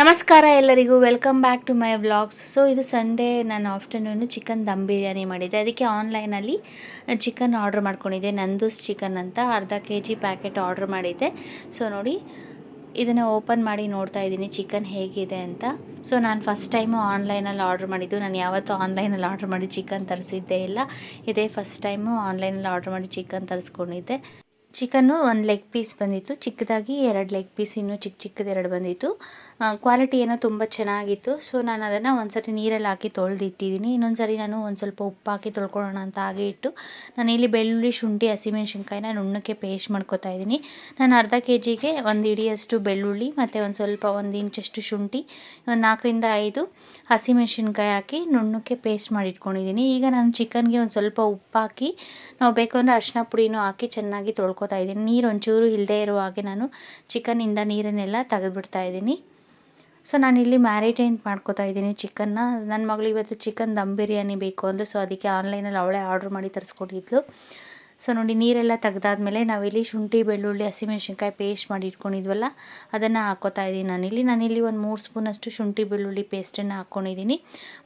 ನಮಸ್ಕಾರ ಎಲ್ಲರಿಗೂ. Welcome back to my vlogs so ಇದು ಸಂಡೇ ನಾನು ಆಫ್ಟರ್ನೂನು ಚಿಕನ್ ದಮ್ ಬಿರಿಯಾನಿ ಮಾಡಿದ್ದೆ. ಅದಕ್ಕೆ ಆನ್ಲೈನಲ್ಲಿ ಚಿಕನ್ ಆರ್ಡ್ರ್ ಮಾಡ್ಕೊಂಡಿದ್ದೆ. ನಂದೂಸ್ ಚಿಕನ್ ಅಂತ ಅರ್ಧ ಕೆ ಜಿ ಪ್ಯಾಕೆಟ್ ಆರ್ಡ್ರ್ ಮಾಡಿದ್ದೆ. ಸೊ ನೋಡಿ, ಇದನ್ನು ಓಪನ್ ಮಾಡಿ ನೋಡ್ತಾ ಇದ್ದೀನಿ ಚಿಕನ್ ಹೇಗಿದೆ ಅಂತ. ಸೊ ನಾನು ಫಸ್ಟ್ ಟೈಮು ಆನ್ಲೈನಲ್ಲಿ ಆರ್ಡ್ರ್ ಮಾಡಿದ್ದು. ನಾನು ಯಾವತ್ತೂ ಆನ್ಲೈನಲ್ಲಿ ಆರ್ಡ್ರ್ ಮಾಡಿ ಚಿಕನ್ ತರಿಸಿದ್ದೇ ಇಲ್ಲ. ಇದೇ ಫಸ್ಟ್ ಟೈಮು ಆನ್ಲೈನಲ್ಲಿ ಆರ್ಡ್ರ್ ಮಾಡಿ ಚಿಕನ್ ತರಿಸ್ಕೊಂಡಿದ್ದೆ. ಚಿಕನ್ನು ಒಂದು ಲೆಗ್ ಪೀಸ್ ಬಂದಿತ್ತು. ಚಿಕ್ಕದಾಗಿ ಎರಡು ಲೆಗ್ ಪೀಸ್ ಇನ್ನೂ ಚಿಕ್ಕ ಚಿಕ್ಕದ ಎರಡು ಬಂದಿತ್ತು. ಕ್ವಾಲಿಟಿ ಏನೋ ತುಂಬ ಚೆನ್ನಾಗಿತ್ತು. ಸೊ ನಾನು ಅದನ್ನು ಒಂದು ಸರಿ ನೀರಲ್ಲಿ ಹಾಕಿ ತೊಳೆದಿಟ್ಟಿದ್ದೀನಿ ಇನ್ನೊಂದು ಸರಿ ನಾನು ಒಂದು ಸ್ವಲ್ಪ ಉಪ್ಪು ಹಾಕಿ ತೊಳ್ಕೊಳ್ಳೋಣ ಅಂತ ಹಾಗೆ ಇಟ್ಟು, ನಾನು ಇಲ್ಲಿ ಬೆಳ್ಳುಳ್ಳಿ, ಶುಂಠಿ, ಹಸಿಮೆಣ್ಸಿನ್ಕಾಯಿನ ನುಣ್ಣಕ್ಕೆ ಪೇಸ್ಟ್ ಮಾಡ್ಕೊತಾ ಇದ್ದೀನಿ ನಾನು ಅರ್ಧ ಕೆ ಜಿಗೆ ಒಂದು ಇಡಿಯಷ್ಟು ಬೆಳ್ಳುಳ್ಳಿ, ಮತ್ತು ಒಂದು ಸ್ವಲ್ಪ ಒಂದು ಇಂಚಷ್ಟು ಶುಂಠಿ, ಒಂದು ನಾಲ್ಕರಿಂದ ಐದು ಹಸಿಮೆಣ್ಸಿನ್ಕಾಯಿ ಹಾಕಿ ನುಣ್ಣಕ್ಕೆ ಪೇಸ್ಟ್ ಮಾಡಿ ಇಟ್ಕೊಂಡಿದ್ದೀನಿ ಈಗ ನಾನು ಚಿಕನ್ಗೆ ಒಂದು ಸ್ವಲ್ಪ ಉಪ್ಪು ಹಾಕಿ, ನಾವು ಬೇಕು ಅಂದರೆ ಅರಿಶಿನ ಪುಡಿನೂ ಹಾಕಿ ಚೆನ್ನಾಗಿ ತೊಳ್ಕೊತಾ ಇದ್ದೀನಿ ನೀರು ಒಂಚೂರು ಇಲ್ಲದೇ ಇರೋ ಹಾಗೆ ನಾನು ಚಿಕನಿಂದ ನೀರನ್ನೆಲ್ಲ ತೆಗೆದುಬಿಡ್ತಾ ಇದ್ದೀನಿ ಸೊ ನಾನಿಲ್ಲಿ ಮ್ಯಾರಿಟೇಟ್ ಮಾಡ್ಕೋತಾ ಇದ್ದೀನಿ ಚಿಕನ್ನ. ನನ್ನ ಮಗಳು ಇವತ್ತು ಚಿಕನ್ ದಮ್ ಬಿರಿಯಾನಿ ಬೇಕು ಅಂದರೆ ಸೊ ಅದಕ್ಕೆ ಆನ್ಲೈನಲ್ಲಿ ಅವಳೇ ಆರ್ಡ್ರ್ ಮಾಡಿ ತರಿಸ್ಕೊಂಡಿದ್ಲು. ಸೊ ನೋಡಿ, ನೀರೆಲ್ಲ ತೆಗ್ದಾದ್ಮೇಲೆ ನಾವಿಲ್ಲಿ ಶುಂಠಿ, ಬೆಳ್ಳುಳ್ಳಿ, ಹಸಿಮೆಣ್ಸಿನ್ಕಾಯಿ ಪೇಸ್ಟ್ ಮಾಡಿ ಇಟ್ಕೊಂಡಿದ್ವಲ್ಲ, ಅದನ್ನು ಹಾಕೋತಾ ಇದ್ದೀನಿ ನಾನಿಲ್ಲಿ. ನಾನಿಲ್ಲಿ ಒಂದು ಮೂರು ಸ್ಪೂನಷ್ಟು ಶುಂಠಿ, ಬೆಳ್ಳುಳ್ಳಿ ಪೇಸ್ಟನ್ನು ಹಾಕ್ಕೊಂಡಿದ್ದೀನಿ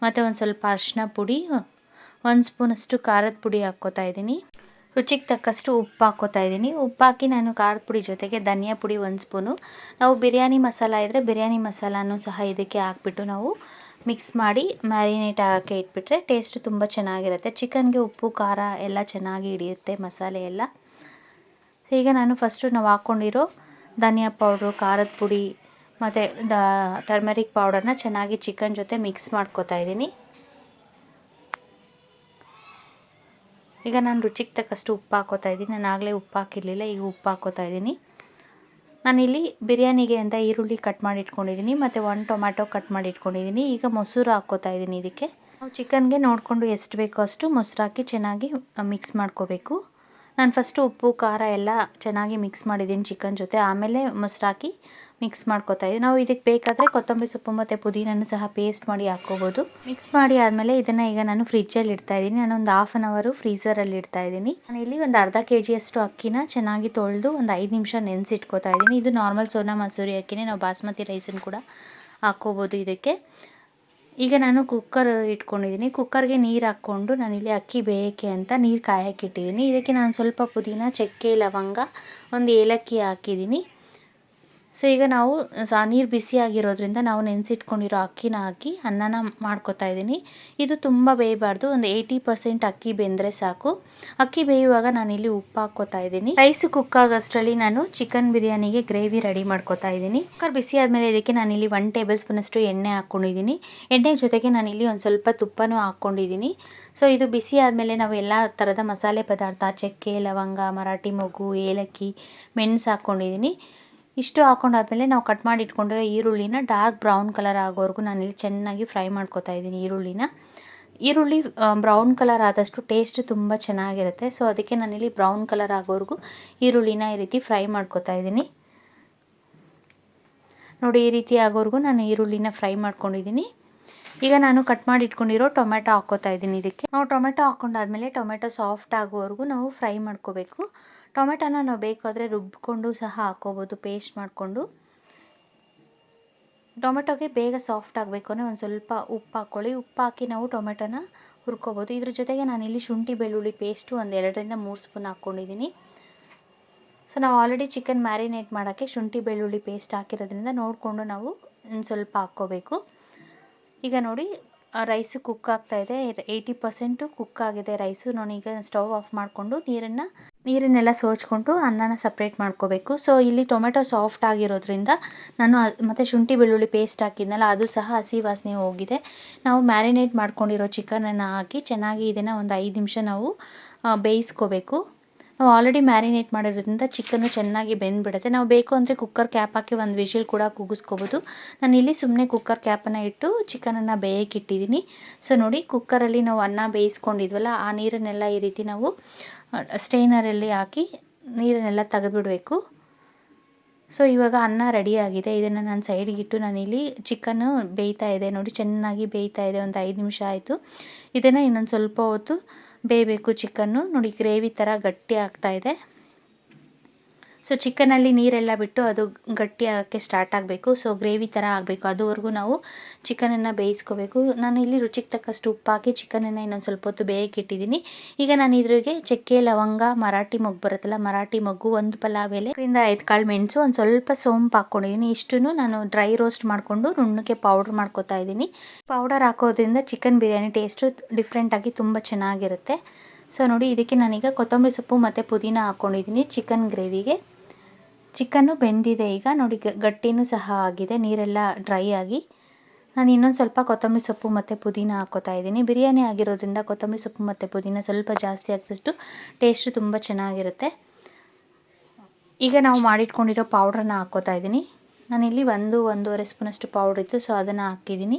ಮತ್ತು ಒಂದು ಸ್ವಲ್ಪ ಅರಿಶಿನ ಪುಡಿ, ಒಂದು ಸ್ಪೂನಷ್ಟು ಖಾರದ ಪುಡಿ ಹಾಕ್ಕೋತಾ ಇದ್ದೀನಿ. ರುಚಿಗೆ ತಕ್ಕಷ್ಟು ಉಪ್ಪು ಹಾಕೋತಾ ಇದ್ದೀನಿ. ಉಪ್ಪು ಹಾಕಿ ನಾನು ಖಾರದ ಪುಡಿ ಜೊತೆಗೆ ಧನಿಯಾ ಪುಡಿ ಒಂದು ಸ್ಪೂನು. ನಾವು ಬಿರಿಯಾನಿ ಮಸಾಲ ಇದ್ದರೆ ಬಿರಿಯಾನಿ ಮಸಾಲನೂ ಸಹ ಇದಕ್ಕೆ ಹಾಕ್ಬಿಟ್ಟು ನಾವು ಮಿಕ್ಸ್ ಮಾಡಿ ಮ್ಯಾರಿನೇಟ್ ಆಗೋಕ್ಕೆ ಇಟ್ಬಿಟ್ರೆ ಟೇಸ್ಟ್ ತುಂಬ ಚೆನ್ನಾಗಿರುತ್ತೆ. ಚಿಕನ್ಗೆ ಉಪ್ಪು, ಖಾರ ಎಲ್ಲ ಚೆನ್ನಾಗಿ ಹಿಡಿಯುತ್ತೆ ಮಸಾಲೆ ಎಲ್ಲ. ಈಗ ನಾನು ಫಸ್ಟು ನಾವು ಹಾಕ್ಕೊಂಡಿರೋ ಧನಿಯಾ ಪೌಡ್ರು, ಖಾರದ ಪುಡಿ ಮತ್ತು ದ ಟರ್ಮರಿಕ್ ಪೌಡರ್ನ ಚೆನ್ನಾಗಿ ಚಿಕನ್ ಜೊತೆ ಮಿಕ್ಸ್ ಮಾಡ್ಕೋತಾ ಇದ್ದೀನಿ. ಈಗ ನಾನು ರುಚಿಗೆ ತಕ್ಕಷ್ಟು ಉಪ್ಪು ಹಾಕೋತಾ ಇದ್ದೀನಿ. ನಾನು ಆಗಲೇ ಉಪ್ಪು ಹಾಕಿರಲಿಲ್ಲ, ಈಗ ಉಪ್ಪು ಹಾಕೋತಾ ಇದ್ದೀನಿ. ನಾನಿಲ್ಲಿ ಬಿರಿಯಾನಿಗೆ ಅಂತ ಈರುಳ್ಳಿ ಕಟ್ ಮಾಡಿ ಇಟ್ಕೊಂಡಿದ್ದೀನಿ, ಮತ್ತು ಒಂದು ಟೊಮ್ಯಾಟೊ ಕಟ್ ಮಾಡಿ ಇಟ್ಕೊಂಡಿದ್ದೀನಿ. ಈಗ ಮೊಸರು ಹಾಕೋತಾ ಇದ್ದೀನಿ ಇದಕ್ಕೆ. ನಾವು ಚಿಕನ್ಗೆ ನೋಡಿಕೊಂಡು ಎಷ್ಟು ಬೇಕೋ ಅಷ್ಟು ಮೊಸರು ಹಾಕಿ ಚೆನ್ನಾಗಿ ಮಿಕ್ಸ್ ಮಾಡ್ಕೋಬೇಕು. ನಾನು ಫಸ್ಟು ಉಪ್ಪು, ಖಾರ ಎಲ್ಲ ಚೆನ್ನಾಗಿ ಮಿಕ್ಸ್ ಮಾಡಿದ್ದೀನಿ ಚಿಕನ್ ಜೊತೆ. ಆಮೇಲೆ ಮೊಸರು ಹಾಕಿ ಮಿಕ್ಸ್ ಮಾಡ್ಕೊತಾ ಇದ್ದೀನಿ. ನಾವು ಇದಕ್ಕೆ ಬೇಕಾದರೆ ಕೊತ್ತಂಬರಿ ಸೊಪ್ಪು ಮತ್ತು ಪುದೀನನ್ನು ಸಹ ಪೇಸ್ಟ್ ಮಾಡಿ ಹಾಕ್ಕೋಬೋದು. ಮಿಕ್ಸ್ ಮಾಡಿ ಆದಮೇಲೆ ಇದನ್ನು ಈಗ ನಾನು ಫ್ರಿಜ್ಜಲ್ಲಿ ಇಡ್ತಾ ಇದ್ದೀನಿ. ನಾನು ಒಂದು ಹಾಫ್ ಅನ್ ಅವರು ಫ್ರೀಸರಲ್ಲಿ ಇಡ್ತಾ ಇದ್ದೀನಿ. ನಾನು ಇಲ್ಲಿ ಒಂದು ಅರ್ಧ ಕೆ ಜಿಯಷ್ಟು ಅಕ್ಕಿನ ಚೆನ್ನಾಗಿ ತೊಳೆದು ಒಂದು ಐದು ನಿಮಿಷ ನೆನೆಸಿಟ್ಕೋತಾ ಇದ್ದೀನಿ. ಇದು ನಾರ್ಮಲ್ ಸೋನಾ ಮಸೂರಿ ಅಕ್ಕಿನೇ. ನಾವು ಬಾಸ್ಮತಿ ರೈಸನ್ನು ಕೂಡ ಹಾಕ್ಕೋಬೋದು ಇದಕ್ಕೆ. ಈಗ ನಾನು ಕುಕ್ಕರ್ ಇಟ್ಕೊಂಡಿದ್ದೀನಿ ಕುಕ್ಕರ್ಗೆ ನೀರು ಹಾಕ್ಕೊಂಡು ನಾನಿಲ್ಲಿ ಅಕ್ಕಿ ಬೇಯಕ್ಕೆ ಅಂತ ನೀರು ಕಾಯಕ್ಕೆ ಇಟ್ಟಿದ್ದೀನಿ ಇದಕ್ಕೆ ನಾನು ಸ್ವಲ್ಪ ಪುದೀನ, ಚಕ್ಕೆ, ಲವಂಗ, ಒಂದು ಏಲಕ್ಕಿ ಹಾಕಿದ್ದೀನಿ ಸೊ ಈಗ ನಾವು ಸಹ ನೀರು ಬಿಸಿಯಾಗಿರೋದ್ರಿಂದ ನಾವು ನೆನೆಸಿಟ್ಕೊಂಡಿರೋ ಅಕ್ಕಿನ ಹಾಕಿ ಅನ್ನನ ಮಾಡ್ಕೊತಾ ಇದ್ದೀನಿ. ಇದು ತುಂಬ ಬೇಯಬಾರ್ದು. ಒಂದು ಏಯ್ಟಿ ಪರ್ಸೆಂಟ್ ಅಕ್ಕಿ ಬೆಂದರೆ ಸಾಕು. ಅಕ್ಕಿ ಬೇಯುವಾಗ ನಾನಿಲ್ಲಿ ಉಪ್ಪು ಹಾಕ್ಕೋತಾ ಇದ್ದೀನಿ. ರೈಸ್ ಕುಕ್ ಆಗೋಷ್ಟರಲ್ಲಿ ನಾನು ಚಿಕನ್ ಬಿರಿಯಾನಿಗೆ ಗ್ರೇವಿ ರೆಡಿ ಮಾಡ್ಕೋತಾ ಇದ್ದೀನಿ. ಕುಕ್ಕರ್ ಬಿಸಿ ಆದಮೇಲೆ ಇದಕ್ಕೆ ನಾನಿಲ್ಲಿ ಒನ್ ಟೇಬಲ್ ಸ್ಪೂನಷ್ಟು ಎಣ್ಣೆ ಹಾಕ್ಕೊಂಡಿದ್ದೀನಿ. ಎಣ್ಣೆ ಜೊತೆಗೆ ನಾನಿಲ್ಲಿ ಒಂದು ಸ್ವಲ್ಪ ತುಪ್ಪನೂ ಹಾಕ್ಕೊಂಡಿದ್ದೀನಿ. ಸೊ ಇದು ಬಿಸಿ ಆದಮೇಲೆ ನಾವು ಎಲ್ಲ ಥರದ ಮಸಾಲೆ ಪದಾರ್ಥ, ಚಕ್ಕೆ, ಲವಂಗ, ಮರಾಠಿ ಮೊಗ್ಗು, ಏಲಕ್ಕಿ, ಮೆಣಸು ಹಾಕ್ಕೊಂಡಿದ್ದೀನಿ. ಇಷ್ಟು ಹಾಕೊಂಡಾದ್ಮೇಲೆ ನಾವು ಕಟ್ ಮಾಡಿ ಇಟ್ಕೊಂಡಿರೋ ಈರುಳ್ಳಿನ ಡಾರ್ಕ್ ಬ್ರೌನ್ ಕಲರ್ ಆಗೋವರೆಗೂ ನಾನಿಲ್ಲಿ ಚೆನ್ನಾಗಿ ಫ್ರೈ ಮಾಡ್ಕೊತಾ ಇದ್ದೀನಿ ಈರುಳ್ಳಿನ. ಈರುಳ್ಳಿ ಬ್ರೌನ್ ಕಲರ್ ಆದಷ್ಟು ಟೇಸ್ಟ್ ತುಂಬ ಚೆನ್ನಾಗಿರುತ್ತೆ. ಸೊ ಅದಕ್ಕೆ ನಾನಿಲ್ಲಿ ಬ್ರೌನ್ ಕಲರ್ ಆಗೋವರೆಗೂ ಈರುಳ್ಳಿನ ಈ ರೀತಿ ಫ್ರೈ ಮಾಡ್ಕೊತಾ ಇದ್ದೀನಿ. ನೋಡಿ, ಈ ರೀತಿ ಆಗೋವರೆಗೂ ನಾನು ಈರುಳ್ಳಿನ ಫ್ರೈ ಮಾಡ್ಕೊಂಡಿದ್ದೀನಿ. ಈಗ ನಾನು ಕಟ್ ಮಾಡಿ ಇಟ್ಕೊಂಡಿರೋ ಟೊಮೆಟೊ ಹಾಕ್ಕೋತಾ ಇದ್ದೀನಿ ಇದಕ್ಕೆ. ನಾವು ಟೊಮೆಟೊ ಹಾಕ್ಕೊಂಡಾದ್ಮೇಲೆ ಟೊಮೆಟೊ ಸಾಫ್ಟ್ ಆಗೋವರೆಗೂ ನಾವು ಫ್ರೈ ಮಾಡ್ಕೋಬೇಕು. ಟೊಮೆಟೊನ ನಾವು ಬೇಕಾದರೆ ರುಬ್ಬಿಕೊಂಡು ಸಹ ಹಾಕ್ಕೋಬೋದು ಪೇಸ್ಟ್ ಮಾಡಿಕೊಂಡು. ಟೊಮೆಟೊಗೆ ಬೇಗ ಸಾಫ್ಟ್ ಆಗಬೇಕು ಅಂದರೆ ಒಂದು ಸ್ವಲ್ಪ ಉಪ್ಪು ಹಾಕ್ಕೊಳ್ಳಿ. ಉಪ್ಪು ಹಾಕಿ ನಾವು ಟೊಮೆಟೊನ ಹುರ್ಕೋಬೋದು. ಇದ್ರ ಜೊತೆಗೆ ನಾನಿಲ್ಲಿ ಶುಂಠಿ ಬೆಳ್ಳುಳ್ಳಿ ಪೇಸ್ಟು ಒಂದು ಎರಡರಿಂದ ಮೂರು ಸ್ಪೂನ್ ಹಾಕ್ಕೊಂಡಿದ್ದೀನಿ ಸೊ ನಾವು ಆಲ್ರೆಡಿ ಚಿಕನ್ ಮ್ಯಾರಿನೇಟ್ ಮಾಡೋಕ್ಕೆ ಶುಂಠಿ ಬೆಳ್ಳುಳ್ಳಿ ಪೇಸ್ಟ್ ಹಾಕಿರೋದ್ರಿಂದ ನೋಡಿಕೊಂಡು ನಾವು ಒಂದು ಸ್ವಲ್ಪ ಹಾಕ್ಕೋಬೇಕು. ಈಗ ನೋಡಿ ರೈಸು ಕುಕ್ ಆಗ್ತಾಯಿದೆ ಏಯ್ಟಿ ಪರ್ಸೆಂಟು ಕುಕ್ ಆಗಿದೆ ರೈಸು ನಾನೀಗ ಸ್ಟವ್ ಆಫ್ ಮಾಡಿಕೊಂಡು ನೀರನ್ನು ನೀರನ್ನೆಲ್ಲ ಸೋಚ್ಕೊಂಡು ಅನ್ನನ ಸಪ್ರೇಟ್ ಮಾಡ್ಕೋಬೇಕು. ಸೊ ಇಲ್ಲಿ ಟೊಮೆಟೊ ಸಾಫ್ಟ್ ಆಗಿರೋದ್ರಿಂದ ನಾನು ಮತ್ತು ಶುಂಠಿ ಬೆಳ್ಳುಳ್ಳಿ ಪೇಸ್ಟ್ ಹಾಕಿದ್ನಲ್ಲ, ಅದು ಸಹ ಹಸಿ ವಾಸನೆ ಹೋಗಿದೆ. ನಾವು ಮ್ಯಾರಿನೇಟ್ ಮಾಡ್ಕೊಂಡಿರೋ ಚಿಕನನ್ನು ಹಾಕಿ ಚೆನ್ನಾಗಿ ಇದನ್ನು ಒಂದು ಐದು ನಿಮಿಷ ನಾವು ಬೇಯಿಸ್ಕೋಬೇಕು. ನಾವು ಆಲ್ರೆಡಿ ಮ್ಯಾರಿನೇಟ್ ಮಾಡಿರೋದ್ರಿಂದ ಚಿಕನ್ನು ಚೆನ್ನಾಗಿ ಬೆಂದ್ಬಿಡುತ್ತೆ. ನಾವು ಬೇಕು ಅಂದರೆ ಕುಕ್ಕರ್ ಕ್ಯಾಪ್ ಹಾಕಿ ಒಂದು ವಿಷಿಲ್ ಕೂಡ ಕೂಗಿಸ್ಕೋಬೋದು. ನಾನು ಇಲ್ಲಿ ಸುಮ್ಮನೆ ಕುಕ್ಕರ್ ಕ್ಯಾಪನ್ನು ಇಟ್ಟು ಚಿಕನನ್ನು ಬೇಯಕ್ಕೆ ಇಟ್ಟಿದ್ದೀನಿ. ಸೊ ನೋಡಿ ಕುಕ್ಕರಲ್ಲಿ ನಾವು ಅನ್ನ ಬೇಯಿಸ್ಕೊಂಡಿದ್ವಲ್ಲ, ಆ ನೀರನ್ನೆಲ್ಲ ಈ ರೀತಿ ನಾವು ಸ್ಟೇನರಲ್ಲಿ ಹಾಕಿ ನೀರನ್ನೆಲ್ಲ ತೆಗೆದುಬಿಡಬೇಕು. ಸೊ ಇವಾಗ ಅನ್ನ ರೆಡಿಯಾಗಿದೆ ಇದನ್ನು ನಾನು ಸೈಡಿಗಿಟ್ಟು ನಾನಿಲ್ಲಿ ಚಿಕನ್ನು ಬೇಯ್ತಾ ಇದೆ. ನೋಡಿ, ಚೆನ್ನಾಗಿ ಬೇಯ್ತಾ ಇದೆ. ಒಂದು ಐದು ನಿಮಿಷ ಆಯಿತು. ಇದನ್ನು ಇನ್ನೊಂದು ಸ್ವಲ್ಪ ಹೊತ್ತು ಬೇಯಬೇಕು ಚಿಕನ್ನು. ನೋಡಿ ಗ್ರೇವಿ ಥರ ಗಟ್ಟಿ ಆಗ್ತಾ ಇದೆ. ಸೊ ಚಿಕನಲ್ಲಿ ನೀರೆಲ್ಲ ಬಿಟ್ಟು ಅದು ಗಟ್ಟಿ ಆಗೋಕ್ಕೆ ಸ್ಟಾರ್ಟ್ ಆಗಬೇಕು. ಸೊ ಗ್ರೇವಿ ಥರ ಆಗಬೇಕು. ಅದುವರೆಗೂ ನಾವು ಚಿಕನನ್ನು ಬೇಯಿಸ್ಕೋಬೇಕು. ನಾನು ಇಲ್ಲಿ ರುಚಿಗೆ ತಕ್ಕಷ್ಟು ಉಪ್ಪು ಹಾಕಿ ಚಿಕನನ್ನು ಇನ್ನೊಂದು ಸ್ವಲ್ಪ ಹೊತ್ತು ಬೇಯಕ್ಕೆ ಇಟ್ಟಿದ್ದೀನಿ. ಈಗ ನಾನು ಇದ್ರಿಗೆ ಚಕ್ಕೆ, ಲವಂಗ, ಮರಾಠಿ ಮೊಗ್ಗು ಬರುತ್ತಲ್ಲ, ಮರಾಠಿ ಮೊಗ್ಗು ಒಂದು ಪಲಾವ್ ಎಲೆ, ಇದರಿಂದ ಐದು ಕಾಳು ಮೆಣಸು, ಒಂದು ಸ್ವಲ್ಪ ಸೋಂಪು ಹಾಕ್ಕೊಂಡಿದ್ದೀನಿ. ಇಷ್ಟು ನಾನು ಡ್ರೈ ರೋಸ್ಟ್ ಮಾಡಿಕೊಂಡು ರುಣ್ಣಕ್ಕೆ ಪೌಡ್ರ್ ಮಾಡ್ಕೊತಾ ಇದ್ದೀನಿ. ಪೌಡರ್ ಹಾಕೋದ್ರಿಂದ ಚಿಕನ್ ಬಿರಿಯಾನಿ ಟೇಸ್ಟು ಡಿಫ್ರೆಂಟಾಗಿ ತುಂಬ ಚೆನ್ನಾಗಿರುತ್ತೆ. ಸೊ ನೋಡಿ, ಇದಕ್ಕೆ ನಾನೀಗ ಕೊತ್ತಂಬರಿ ಸೊಪ್ಪು ಮತ್ತು ಪುದೀನ ಹಾಕ್ಕೊಂಡಿದ್ದೀನಿ ಚಿಕನ್ ಗ್ರೇವಿಗೆ. ಚಿಕನ್ನು ಬೆಂದಿದೆ ಈಗ. ನೋಡಿ ಗಟ್ಟಿನೂ ಸಹ ಆಗಿದೆ. ನೀರೆಲ್ಲ ಡ್ರೈ ಆಗಿ. ನಾನು ಇನ್ನೊಂದು ಸ್ವಲ್ಪ ಕೊತ್ತಂಬರಿ ಸೊಪ್ಪು ಮತ್ತು ಪುದೀನ ಹಾಕೋತಾ ಇದ್ದೀನಿ. ಬಿರಿಯಾನಿ ಆಗಿರೋದ್ರಿಂದ ಕೊತ್ತಂಬರಿ ಸೊಪ್ಪು ಮತ್ತು ಪುದೀನ ಸ್ವಲ್ಪ ಜಾಸ್ತಿ ಹಾಕಿದಷ್ಟು ಟೇಸ್ಟು ತುಂಬ ಚೆನ್ನಾಗಿರುತ್ತೆ. ಈಗ ನಾವು ಮಾಡಿಟ್ಕೊಂಡಿರೋ ಪೌಡ್ರನ್ನ ಹಾಕೋತಾ ಇದ್ದೀನಿ. ನಾನಿಲ್ಲಿ ಒಂದು, ಒಂದೂವರೆ ಸ್ಪೂನಷ್ಟು ಪೌಡ್ರ್ ಇತ್ತು ಸೊ ಅದನ್ನು ಹಾಕಿದ್ದೀನಿ.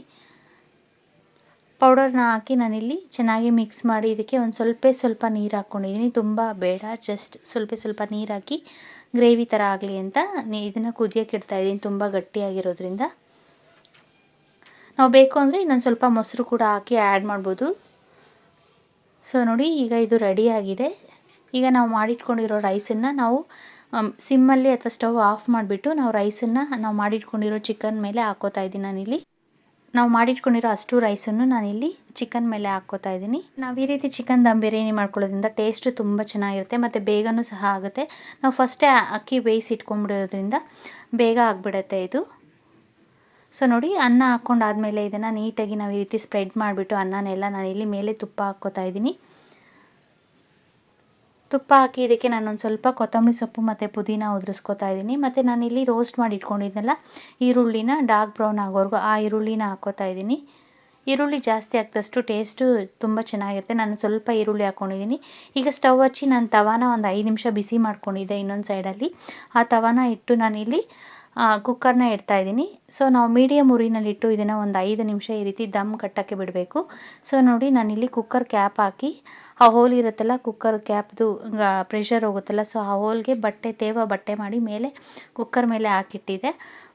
ಪೌಡರ್ನ ಹಾಕಿ ನಾನಿಲ್ಲಿ ಚೆನ್ನಾಗಿ ಮಿಕ್ಸ್ ಮಾಡಿ ಇದಕ್ಕೆ ಒಂದು ಸ್ವಲ್ಪ ಸ್ವಲ್ಪ ನೀರು ಹಾಕ್ಕೊಂಡಿದ್ದೀನಿ. ತುಂಬ ಬೇಡ ಜಸ್ಟ್ ಸ್ವಲ್ಪ ಸ್ವಲ್ಪ ನೀರು ಹಾಕಿ ಗ್ರೇವಿ ಥರ ಆಗಲಿ ಅಂತ ಇದನ್ನು ಕುದಿಯೋಕೆ ಇಡ್ತಾಯಿದ್ದೀನಿ ತುಂಬ ಗಟ್ಟಿಯಾಗಿರೋದ್ರಿಂದ. ನಾವು ಬೇಕು ಅಂದರೆ ಇನ್ನೊಂದು ಸ್ವಲ್ಪ ಮೊಸರು ಕೂಡ ಹಾಕಿ ಆ್ಯಡ್ ಮಾಡ್ಬೋದು. ಸೊ ನೋಡಿ ಈಗ ಇದು ರೆಡಿಯಾಗಿದೆ ಈಗ ನಾವು ಮಾಡಿಟ್ಕೊಂಡಿರೋ ರೈಸನ್ನು ನಾವು ಸಿಮ್ಮಲ್ಲಿ ಅಥವಾ ಸ್ಟವ್ ಆಫ್ ಮಾಡಿಬಿಟ್ಟು ನಾವು ರೈಸನ್ನು ನಾವು ಮಾಡಿಟ್ಕೊಂಡಿರೋ ಚಿಕನ್ ಮೇಲೆ ಹಾಕೋತಾ ಇದ್ದೀನಿ ನಾನಿಲ್ಲಿ. ನಾವು ಮಾಡಿಟ್ಕೊಂಡಿರೋ ಅಷ್ಟು ರೈಸನ್ನು ನಾನಿಲ್ಲಿ ಚಿಕನ್ ಮೇಲೆ ಹಾಕ್ಕೋತಾ ಇದ್ದೀನಿ. ನಾವು ಈ ರೀತಿ ಚಿಕನ್ ದಮ್ ಬಿರಿಯಾನಿ ಮಾಡ್ಕೊಳ್ಳೋದ್ರಿಂದ ಟೇಸ್ಟು ತುಂಬ ಚೆನ್ನಾಗಿರುತ್ತೆ, ಮತ್ತು ಬೇಗನೂ ಸಹ ಆಗುತ್ತೆ. ನಾವು ಫಸ್ಟೇ ಅಕ್ಕಿ ಬೇಯಿಸಿ ಇಟ್ಕೊಂಡ್ಬಿಡೋದ್ರಿಂದ ಬೇಗ ಆಗಿಬಿಡುತ್ತೆ ಇದು. ಸೊ ನೋಡಿ, ಅನ್ನ ಹಾಕ್ಕೊಂಡಾದ್ಮೇಲೆ ಇದನ್ನು ನೀಟಾಗಿ ನಾವು ಈ ರೀತಿ ಸ್ಪ್ರೆಡ್ ಮಾಡಿಬಿಟ್ಟು ಅನ್ನನೆಲ್ಲ ನಾನಿಲ್ಲಿ ಮೇಲೆ ತುಪ್ಪ ಹಾಕ್ಕೋತಾ ಇದ್ದೀನಿ. ತುಪ್ಪ ಹಾಕಿ ಇದಕ್ಕೆ ನಾನೊಂದು ಸ್ವಲ್ಪ ಕೊತ್ತಂಬರಿ ಸೊಪ್ಪು ಮತ್ತು ಪುದೀನ ಉದುರಿಸ್ಕೊತಾ ಇದ್ದೀನಿ ಮತ್ತು ನಾನಿಲ್ಲಿ ರೋಸ್ಟ್ ಮಾಡಿ ಇಟ್ಕೊಂಡಿದ್ನಲ್ಲ, ಈರುಳ್ಳಿನ ಡಾರ್ಕ್ ಬ್ರೌನ್ ಆಗೋವರೆಗೂ ಆ ಈರುಳ್ಳಿನ ಹಾಕೋತಾ ಇದ್ದೀನಿ ಈರುಳ್ಳಿ ಜಾಸ್ತಿ ಆಗ್ತಷ್ಟು ಟೇಸ್ಟು ತುಂಬ ಚೆನ್ನಾಗಿರುತ್ತೆ. ನಾನು ಸ್ವಲ್ಪ ಈರುಳ್ಳಿ ಹಾಕ್ಕೊಂಡಿದ್ದೀನಿ ಈಗ ಸ್ಟವ್ ಹಚ್ಚಿ ನಾನು ತವಾನ ಒಂದು ಐದು ನಿಮಿಷ ಬಿಸಿ ಮಾಡ್ಕೊಂಡಿದ್ದೆ ಇನ್ನೊಂದು ಸೈಡಲ್ಲಿ ಆ ತವಾನ ಇಟ್ಟು ನಾನಿಲ್ಲಿ ಕುಕ್ಕರ್ನ ಇಡ್ತಾಯಿದ್ದೀನಿ ಸೊ ನಾವು ಮೀಡಿಯಮ್ ಉರಿನಲ್ಲಿಟ್ಟು ಇದನ್ನು ಒಂದು ಐದು ನಿಮಿಷ ಈ ರೀತಿ ದಮ್ ಕಟ್ಟೋಕ್ಕೆ ಬಿಡಬೇಕು. ಸೊ ನೋಡಿ, ನಾನಿಲ್ಲಿ ಕುಕ್ಕರ್ ಕ್ಯಾಪ್ ಹಾಕಿ, ಆ ಹೋಲ್ ಇರುತ್ತಲ್ಲ ಕುಕ್ಕರ್ ಕ್ಯಾಪ್ದು ಪ್ರೆಷರ್ ಹೋಗುತ್ತಲ್ಲ ಸೊ ಆ ಹೋಲ್ಗೆ ಬಟ್ಟೆ, ತೇವ ಬಟ್ಟೆ ಮಾಡಿ ಮೇಲೆ ಕುಕ್ಕರ್ ಮೇಲೆ ಹಾಕಿಟ್ಟಿದೆ.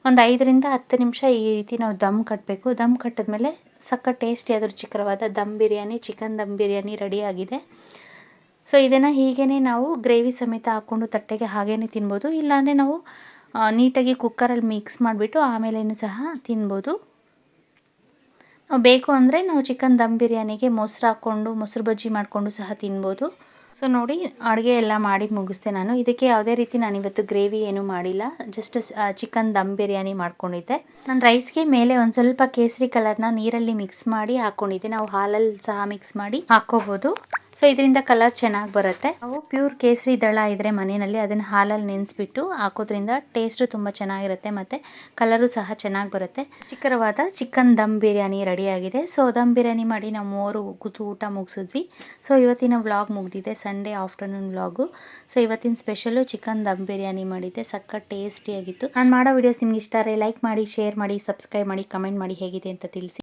ಒಂದು ಐದರಿಂದ ಹತ್ತು ನಿಮಿಷ ಈ ರೀತಿ ನಾವು ದಮ್ ಕಟ್ಟಬೇಕು ದಮ್ ಕಟ್ಟಿದ್ಮೇಲೆ ಸಕ್ಕ ಟೇಸ್ಟಿ ರುಚಿಕರವಾದ ದಮ್ ಬಿರಿಯಾನಿ, ಚಿಕನ್ ದಮ್ ಬಿರಿಯಾನಿ ರೆಡಿಯಾಗಿದೆ ಸೊ ಇದನ್ನು ಹೀಗೇ ನಾವು ಗ್ರೇವಿ ಸಮೇತ ಹಾಕ್ಕೊಂಡು ತಟ್ಟೆಗೆ ಹಾಗೇ ತಿನ್ಬೋದು. ಇಲ್ಲಾಂದರೆ ನಾವು ನೀಟಾಗಿ ಕುಕ್ಕರಲ್ಲಿ ಮಿಕ್ಸ್ ಮಾಡಿಬಿಟ್ಟು ಆಮೇಲೇನು ಸಹ ತಿನ್ಬೋದು. ನಾವು ಬೇಕು ಅಂದರೆ ನಾವು ಚಿಕನ್ ದಮ್ ಬಿರಿಯಾನಿಗೆ ಮೊಸರು ಹಾಕ್ಕೊಂಡು, ಮೊಸರು ಬಜ್ಜಿ ಮಾಡಿಕೊಂಡು ಸಹ ತಿನ್ಬೋದು. ಸೊ ನೋಡಿ, ಅಡುಗೆ ಎಲ್ಲ ಮಾಡಿ ಮುಗಿಸ್ದೆ ನಾನು. ಇದಕ್ಕೆ ಯಾವುದೇ ರೀತಿ ನಾನು ಇವತ್ತು ಗ್ರೇವಿ ಏನೂ ಮಾಡಿಲ್ಲ. ಜಸ್ಟ್ ಚಿಕನ್ ದಮ್ ಬಿರಿಯಾನಿ ಮಾಡ್ಕೊಂಡಿದ್ದೆ. ನಾನು ರೈಸ್ಗೆ ಮೇಲೆ ಒಂದು ಸ್ವಲ್ಪ ಕೇಸರಿ ಕಲರ್ನ ನೀರಲ್ಲಿ ಮಿಕ್ಸ್ ಮಾಡಿ ಹಾಕ್ಕೊಂಡಿದ್ದೆ ನಾವು ಹಾಲಲ್ಲಿ ಸಹ ಮಿಕ್ಸ್ ಮಾಡಿ ಹಾಕ್ಕೋಬೋದು. ಸೊ ಇದರಿಂದ ಕಲರ್ ಚೆನ್ನಾಗಿ ಬರುತ್ತೆ. ನಾವು ಪ್ಯೂರ್ ಕೇಸರಿ ದಳ ಇದ್ರೆ ಮನೆಯಲ್ಲಿ ಅದನ್ನು ಹಾಲಲ್ಲಿ ನೆನೆಸ್ಬಿಟ್ಟು ಹಾಕೋದ್ರಿಂದ ಟೇಸ್ಟು ತುಂಬ ಚೆನ್ನಾಗಿರುತ್ತೆ ಮತ್ತು ಕಲರು ಸಹ ಚೆನ್ನಾಗಿ ಬರುತ್ತೆ. ಚಿಕ್ಕರವಾದ ಚಿಕನ್ ದಮ್ ಬಿರಿಯಾನಿ ರೆಡಿಯಾಗಿದೆ ಸೊ ದಮ್ ಬಿರಿಯಾನಿ ಮಾಡಿ ನಾವು ಮೂರು ಕೂತು ಊಟ ಮುಗಿಸಿದ್ವಿ. ಸೊ ಇವತ್ತಿನ ವ್ಲಾಗ್ ಮುಗಿದಿದೆ. ಸಂಡೇ ಆಫ್ಟರ್ನೂನ್ ವ್ಲಾಗು ಸೊ ಇವತ್ತಿನ ಸ್ಪೆಷಲು ಚಿಕನ್ ದಮ್ ಬಿರಿಯಾನಿ ಮಾಡಿದ್ದೆ. ಸಕ್ಕ ಟೇಸ್ಟಿಯಾಗಿತ್ತು ನಾನು ಮಾಡೋ ವಿಡಿಯೋಸ್ ನಿಮ್ಗೆ ಇಷ್ಟ ಲೈಕ್ ಮಾಡಿ ಶೇರ್ ಮಾಡಿ ಸಬ್ಸ್ಕ್ರೈಬ್ ಮಾಡಿ ಕಮೆಂಟ್ ಮಾಡಿ ಹೇಗಿದೆ ಅಂತ ತಿಳಿಸಿ.